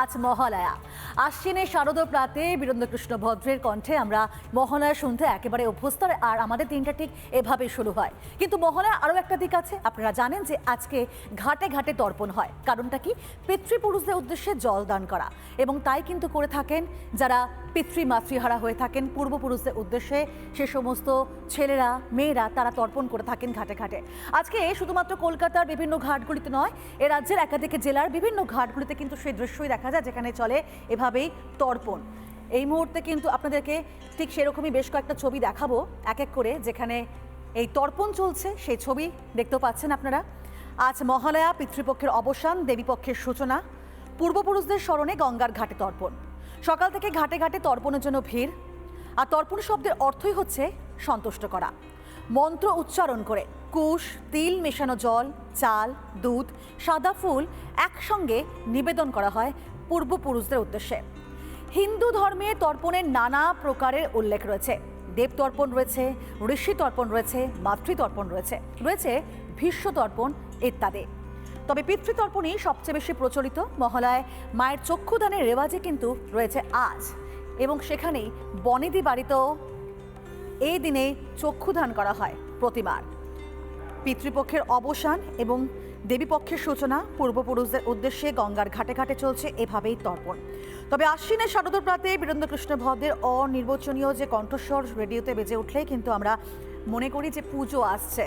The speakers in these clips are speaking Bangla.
আজ মহালয়া। আশ্বিনে শারদ প্রাতে বীরেন্দ্রকৃষ্ণ ভদ্রের কণ্ঠে আমরা মহালয়া শুনতে একেবারে অভ্যস্ত, আর আমাদের দিনটা ঠিক এভাবে শুরু হয়। কিন্তু মহালয়া আরও একটা দিক আছে। আপনারা জানেন যে আজকে ঘাটে ঘাটে তর্পণ হয়। কারণটা কি? পিতৃপুরুষদের উদ্দেশ্যে জল দান করা। এবং তাই কিন্তু করে থাকেন যারা পিতৃ মাতৃহারা হয়ে থাকেন, পূর্বপুরুষদের উদ্দেশ্যে সে সমস্ত ছেলেরা, মেয়েরা তারা তর্পণ করে থাকেন ঘাটে ঘাটে। আজকে শুধুমাত্র কলকাতার বিভিন্ন ঘাটগুলিতে নয়, এ রাজ্যের একাধিক জেলার বিভিন্ন ঘাটগুলিতে কিন্তু সেই দৃশ্যই দেখা যায়, যেখানে চলে এভাবেই তর্পণ। এই মুহূর্তে কিন্তু আপনাদেরকে ঠিক সেরকমই বেশ কয়েকটা ছবি দেখাবো, এক এক করে, যেখানে এই তর্পণ চলছে, সেই ছবি দেখতে পাচ্ছেন আপনারা। আজ মহালয়া, পিতৃপক্ষের অবসান, দেবীপক্ষের সূচনা, পূর্বপুরুষদের স্মরণে গঙ্গার ঘাটে তর্পণ। সকাল থেকে ঘাটে ঘাটে তর্পণের জন্য ভিড়। আর তর্পণ শব্দের অর্থই হচ্ছে সন্তুষ্ট করা। মন্ত্র উচ্চারণ করে, কুশ, তিল মেশানো জল, চাল, দুধ, সাদা ফুল একসঙ্গে নিবেদন করা হয় পূর্বপুরুষদের উদ্দেশ্যে। হিন্দু ধর্মে তর্পণের নানা প্রকারের উল্লেখ রয়েছে। দেব তর্পণ রয়েছে, ঋষি তর্পণ রয়েছে মাতৃতর্পণ রয়েছে। রয়েছে ভীষ্ম তর্পণ ইত্যাদি। তবে পিতৃতর্পণই সবচেয়ে বেশি প্রচলিত। মহালয় মায়ের চক্ষুদানের রেওয়াজে কিন্তু রয়েছে আজ। এবং সেখানেই বনেদি বাড়িতেও এই দিনে চক্ষুদান করা হয় প্রতিমার পিতৃপক্ষের অবসান এবং দেবীপক্ষের সূচনা, পূর্বপুরুষদের উদ্দেশ্যে গঙ্গার ঘাটে ঘাটে চলছে এভাবেই তর্পণ। তবে আশ্বিনের শারদ প্রাতে বীরেন্দ্রকৃষ্ণ ভদ্রের অনির্বচনীয় যে কণ্ঠস্বর রেডিওতে বেজে উঠলেই কিন্তু আমরা মনে করি যে পুজো আসছে।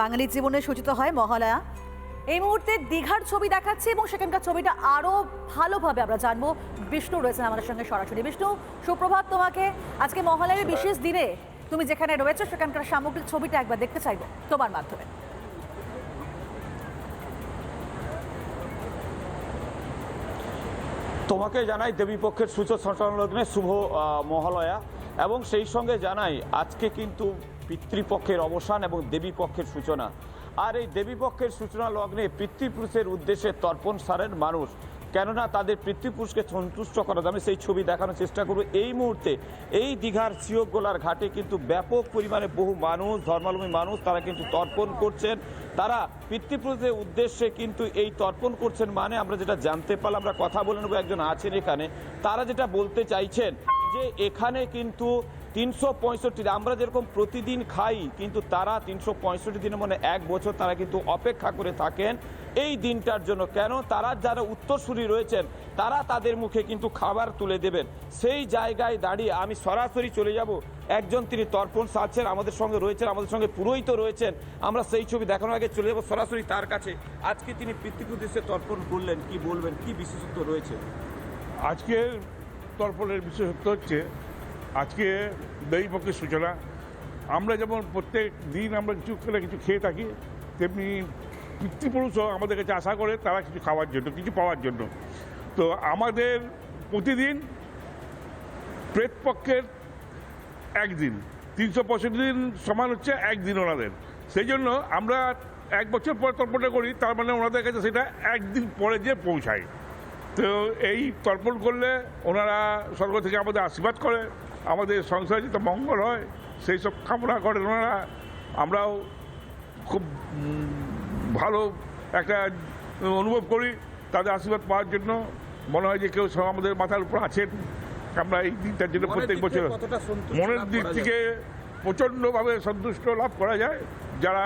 বাঙালির জীবনে সূচিত হয় মহালয়া। এই মুহূর্তে দীঘার ছবি দেখাচ্ছি এবং সেখানকার ছবিটা আরও ভালোভাবে আমরা জানব। বিষ্ণু রয়েছেন আমাদের সঙ্গে সরাসরি। বিষ্ণু, সুপ্রভাত তোমাকে। আজকে মহালয়ের বিশেষ দিনে তুমি যেখানে রয়েছো, সেখানকার সামগ্রিক ছবিটা একবার দেখতে চাইব তোমার মাধ্যমে। তোমাকে জানাই দেবীপক্ষের সূচক সংলগ্নে শুভ মহালয়া। এবং সেই সঙ্গে জানাই, আজকে কিন্তু পিতৃপক্ষের অবসান এবং দেবীপক্ষের সূচনা। আর এই দেবীপক্ষের সূচনা লগ্নে পিতৃপুরুষের উদ্দেশ্যে তর্পণ সারের মানুষ। কেননা তাদের পিতৃপুরুষকে সন্তুষ্ট করা যাবে সেই ছবি দেখানোর চেষ্টা করব। এই মুহূর্তে এই দীঘার সিয়োগোলার ঘাটে কিন্তু ব্যাপক পরিমাণে বহু মানুষ ধর্মালম্বী মানুষ তারা কিন্তু তর্পণ করছেন। তারা পিতৃপুরুষের উদ্দেশ্যে কিন্তু এই তর্পণ করছেন মানে আমরা যেটা জানতে পারলাম, আমরা কথা বলে নেব একজন আছেন এখানে। তারা যেটা বলতে চাইছেন যে এখানে কিন্তু তিনশো পঁয়ষট্টি আমরা যেরকম প্রতিদিন খাই, কিন্তু তারা তিনশো পঁয়ষট্টি দিনের মানে এক বছর তারা কিন্তু অপেক্ষা করে থাকেন এই দিনটার জন্য। কেন? তারা যারা উত্তরসূরি রয়েছেন, তারা তাদের মুখে কিন্তু খাবার তুলে দেবেন। সেই জায়গায় দাঁড়িয়ে আমি সরাসরি চলে যাব। একজন তিনি তর্পণ সারছেন, আমাদের সঙ্গে রয়েছেন, আমাদের সঙ্গে পুরোহিত রয়েছেন। আমরা সেই ছবি দেখানোর আগে চলে যাব সরাসরি তার কাছে। আজকে তিনি পিতৃপ্রদেশে তর্পণ করলেন, কি বলবেন, কি বিশেষত্ব রয়েছে? আজকের তর্পণের বিশেষত্ব হচ্ছে আজকে দৈপক্ষের সূচনা। আমরা যেমন প্রত্যেক দিন আমরা কিছু করে কিছু খেয়ে থাকি, তেমনি পিতৃপুরুষও আমাদের কাছে আশা করে তারা কিছু খাওয়ার জন্য, কিছু পাওয়ার জন্য। তো আমাদের প্রতিদিন প্রেতপক্ষের একদিন, তিনশো পঁয়ষট্টি দিন সমান হচ্ছে একদিন ওনাদের। সেই জন্য আমরা এক বছর পর তর্পণটা করি, তার মানে ওনাদের কাছে সেটা একদিন পরে যে পৌঁছায়। তো এই তর্পণ করলে ওনারা স্বর্গ থেকে আমাদের আশীর্বাদ করে আমাদের সংসারে যাতে মঙ্গল হয় সেই সব কামনা করেন ওনারা। আমরাও খুব ভালো একটা অনুভব করি তাদের আশীর্বাদ পাওয়ার জন্য। মনে হয় যে কেউ সব আমাদের মাথার উপর আছেন আমরা এই দিনটার জন্য প্রত্যেক বছর মনের দিক থেকে প্রচণ্ডভাবে সন্তুষ্ট লাভ করা যায়। যারা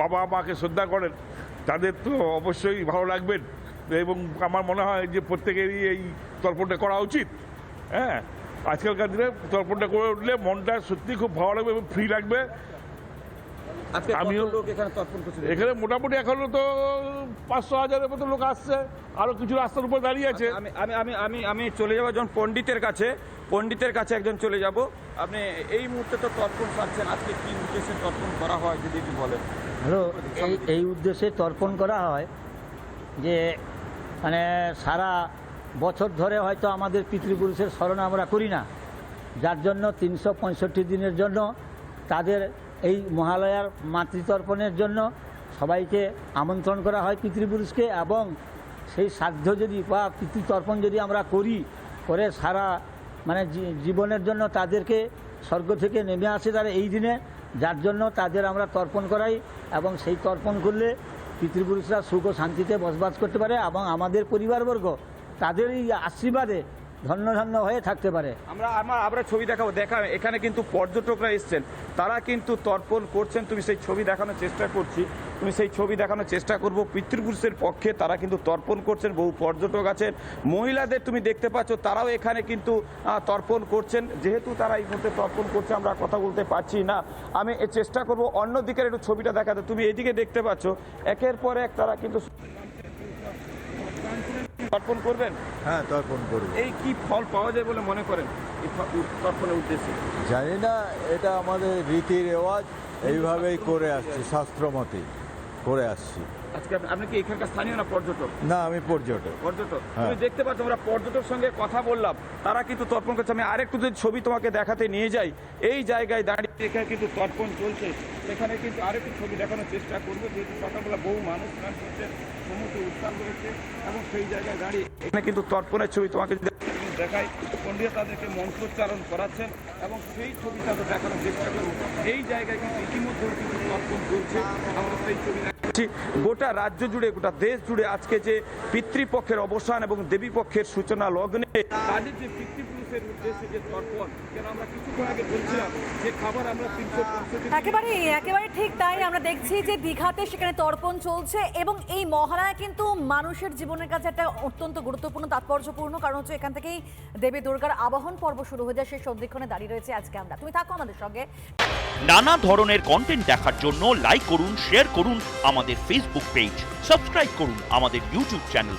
বাবা মাকে শ্রদ্ধা করেন তাদের তো অবশ্যই ভালো লাগবেন। এবং আমার মনে হয় যে প্রত্যেকেরই এই তর্পণটা করা উচিত। হ্যাঁ আজকালকার দিনে তর্পণটা করে উঠলে মনটা সত্যি খুব ভালো লাগবে এবং ফ্রি লাগবে। আজকে আমিও- এখানে তর্পণ করছে? এখানে মোটামুটি এখনও তো পাঁচশো হাজারের মতো লোক আসছে আরও কিছু রাস্তার উপর দাঁড়িয়ে আছে। আমি আমি আমি আমি আমি চলে যাব একজন পণ্ডিতের কাছে পণ্ডিতের কাছে একজন চলে যাব। আপনি এই মুহূর্তে তো তর্পণ পাচ্ছেন আজকে কি উদ্দেশ্যে তর্পণ করা হয় যদি একটু বলেন? হ্যালো এই এই উদ্দেশ্যে তর্পণ করা হয় যে মানে সারা বছর ধরে হয়তো আমাদের পিতৃপুরুষের স্মরণ আমরা করি না। যার জন্য তিনশো পঁয়ষট্টি দিনের জন্য তাদের এই মহালয়ার মাতৃতর্পণের জন্য সবাইকে আমন্ত্রণ করা হয় পিতৃপুরুষকে এবং সেই সাধ্য যদি বা পিতৃতর্পণ যদি আমরা করি, করে সারা মানে জীবনের জন্য তাদেরকে স্বর্গ থেকে নেমে আসে তারা এই দিনে। যার জন্য তাদের আমরা তর্পণ করাই এবং সেই তর্পণ করলে পিতৃপুরুষরা সুখ ও শান্তিতে বসবাস করতে পারে এবং আমাদের পরিবারবর্গ তাদের এই আশীর্বাদে ধন্য ধন্য হয়ে থাকতে পারে। আমরা, আমার, আমরা ছবি দেখাবো। দেখা, এখানে কিন্তু পর্যটকরা এসছেন। তারা কিন্তু তর্পণ করছেন। তুমি সেই ছবি দেখানোর চেষ্টা করছি। তুমি সেই ছবি দেখানোর চেষ্টা করব। পিতৃপুরুষের পক্ষে তারা কিন্তু তর্পণ করছেন। বহু পর্যটক আছেন। মহিলাদের তুমি দেখতে পাচ্ছ, তারাও এখানে কিন্তু তর্পণ করছেন। যেহেতু তারা এই মুহূর্তে তর্পণ করছে, আমরা কথা বলতে পারছি না। আমি এ চেষ্টা করব। অন্য দিকের একটু ছবিটা দেখাতে। তুমি এদিকে দেখতে পাচ্ছ, একের পর এক তারা কিন্তু তর্পণ করবেন? হ্যাঁ তর্পণ করব। এই কি ফল পাওয়া যায় বলে মনে করেন? তর্পণের উদ্দেশ্যে। জানি না এটা আমাদের রীতি রেওয়াজ। এইভাবেই করে আসছি শাস্ত্রমতে। করে আসছি। আজকে আপনি- কি এখানকার স্থানীয় না পর্যটক? না আমি পর্যটক। পর্যটক। হ্যাঁ। তুমি দেখতে পাচ্ছ আমরা পর্যটক সঙ্গে কথা বললাম। তারা কিন্তু তর্পণ করছে। আমি আরেকটু যদি ছবি তোমাকে দেখাতে নিয়ে যাই এই জায়গায় দাঁড়িয়ে এখানে কিন্তু তর্পণ চলছে। সেখানে কিন্তু আরেকটু ছবি দেখানোর চেষ্টা করব। যেহেতু সকালবেলা বহু মানুষ স্নান করছেন সমুদ্র উত্তাল রয়েছে এবং সেই জায়গায় দাঁড়িয়ে এখানে কিন্তু তর্পণের ছবি তোমাকে যদি দেখাই পণ্ডিত তাদেরকে মন্ত্রোচ্চারণ করাচ্ছেন এবং সেই ছবিটা তো দেখানোর চেষ্টা করব। এই জায়গায় কিন্তু ইতিমধ্যে কিন্তু তর্পণ চলছে। আমরা সেই ছবি গোটা রাজ্য জুড়ে, গোটা দেশ জুড়ে আজকে যে পিতৃপক্ষের অবসান এবং দেবীপক্ষের সূচনা লগ্নে তাদের যে পিতৃপুরুষের উদ্দেশ্যে যে তর্পণ কেন আমরা কিছুক্ষণ আগে বলছিলাম যে খাবার আমরা তিনশো পঁয়ষট্টি একেবারে একেবারে ঠিক তাই আমরা দেখছি যে দীঘাতে সেখানে তর্পণ চলছে এবং এই মহালয়া কিন্তু মানুষের জীবনের কাছে একটা অত্যন্ত গুরুত্বপূর্ণ তাৎপর্যপূর্ণ কারণ হচ্ছে এখান থেকেই দেবী দুর্গার আবাহন পর্ব শুরু হয়ে যায়। সেই সন্ধিক্ষণে দাঁড়িয়ে রয়েছে আজকে আমরা। তুমি থাকো আমাদের সঙ্গে। নানা ধরনের কন্টেন্ট দেখার জন্য লাইক করুন শেয়ার করুন আমাদের ফেসবুক পেজ সাবস্ক্রাইব করুন আমাদের ইউটিউব চ্যানেল